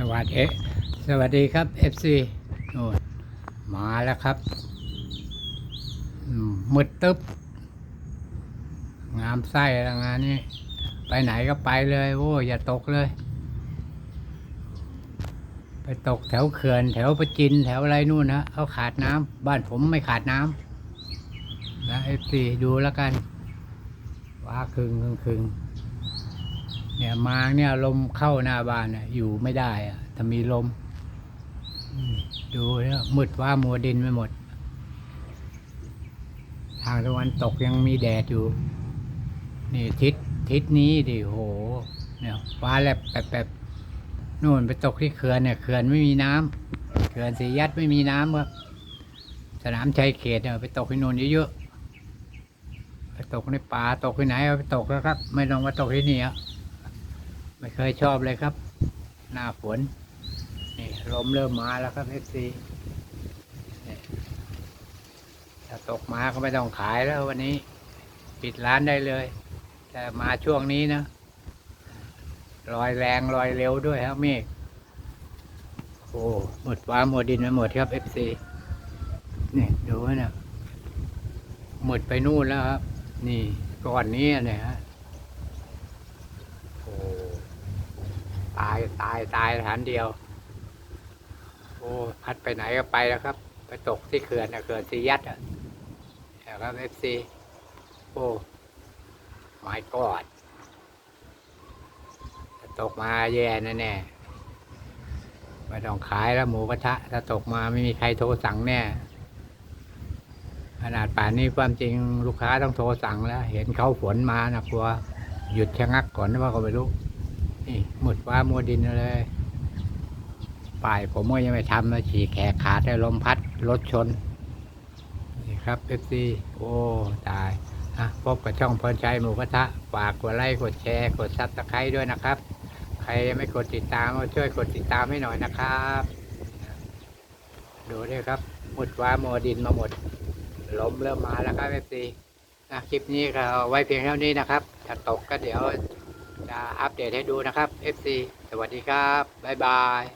สวัสดีสวัสดีครับ FC โน่นมาแล้วครับมืดตึ๊บ งามไส้ล้วงานนี้ ไปไหนก็ไปเลยโอ้อย่าตกเลย ไปตกแถวเขื่อนแถวประจินแถวอะไรนู่นนะเขาขาดน้ำบ้านผมไม่ขาดน้ำนะ FC ดูแล้วกัน ว่าคึงคึงครึง เนี่ยมาเนี่ยลมเข้าหน้าบ้านน่ะอยู่ไม่ได้อะถ้ามีลมอืมดูแล้วมืดว่ามัวดินไปหมด ทางตะวันตกยังมีแดดอยู่ นี่ทิศทิศนี้ดิโห เนี่ยฟ้าแลบแป๊บแป๊บนู่นไปตกที่เขื่อนเนี่ยเขื่อนไม่มีน้ำเขื่อนสียัดไม่มีน้ำครับสนามชัยเขตเนี่ยไปตกที่นู่นเยอะๆไปตกในป่าตกที่ไหนเอาไปตกแล้วครับ ไม่ต้องมาตกที่นี่อะ ไม่เคยชอบเลยครับ หน้าฝนนี่ลมเริ่มมาแล้วครับเอฟซีถ้าตกมาก็ไม่ต้องขายแล้ววันนี้ ปิดร้านได้เลย แต่มาช่วงนี้นะลอยแรงลอยเร็วด้วยครับเมฆโอ้หมดฟ้าหมดดินไปหมดครับเอฟซีนี่ดูนะหมดไปนู่นแล้วครับ นี่ก่อนนี้เนี่ยฮะ โอ้ ตายตายตายฐานเดียว โอ้พัดไปไหนก็ไปแล้วครับ ไปตกที่เขื่อนนะเขื่อนซียัดอะนะครับเอฟซีโอ้ไม่กอดตกมาแย่แน่แน่ไม่ต้องขายแล้วหมูกระทะ ถ้าตกมาไม่มีใครโทรสั่งแน่ขนาดป่านนี้ความจริงลูกค้าต้องโทรสั่งแล้ว เห็นเขาฝนมานะกลัวหยุดชะงักก่อนว่าก็ไม่รู้ นี่หมดฟ้ามัวดินเลยป่ายผมก็ยังไม่ทำนะฉีแขกขาดให้ลมพัดรถชน นี่ครับเอฟซีโอ้ ตายอะพบกับช่องพรชัยหมูกระทะฝากกดไลค์กดแชร์ กดซับสไครต์ด้วยนะครับ ใครยังไม่กดติดตามก็ช่วยกดติดตามให้หน่อยนะครับ ดูด้วยครับ หมดฟ้ามัวดินมาหมดลมเริ่มมาแล้วครับเอฟซีนะคลิปนี้ก็เอาไว้เพียงเท่านี้นะครับ ถ้าตกก็เดี๋ยว จะอัปเดตให้ดูนะครับ FC สวัสดีครับ บ๊ายบาย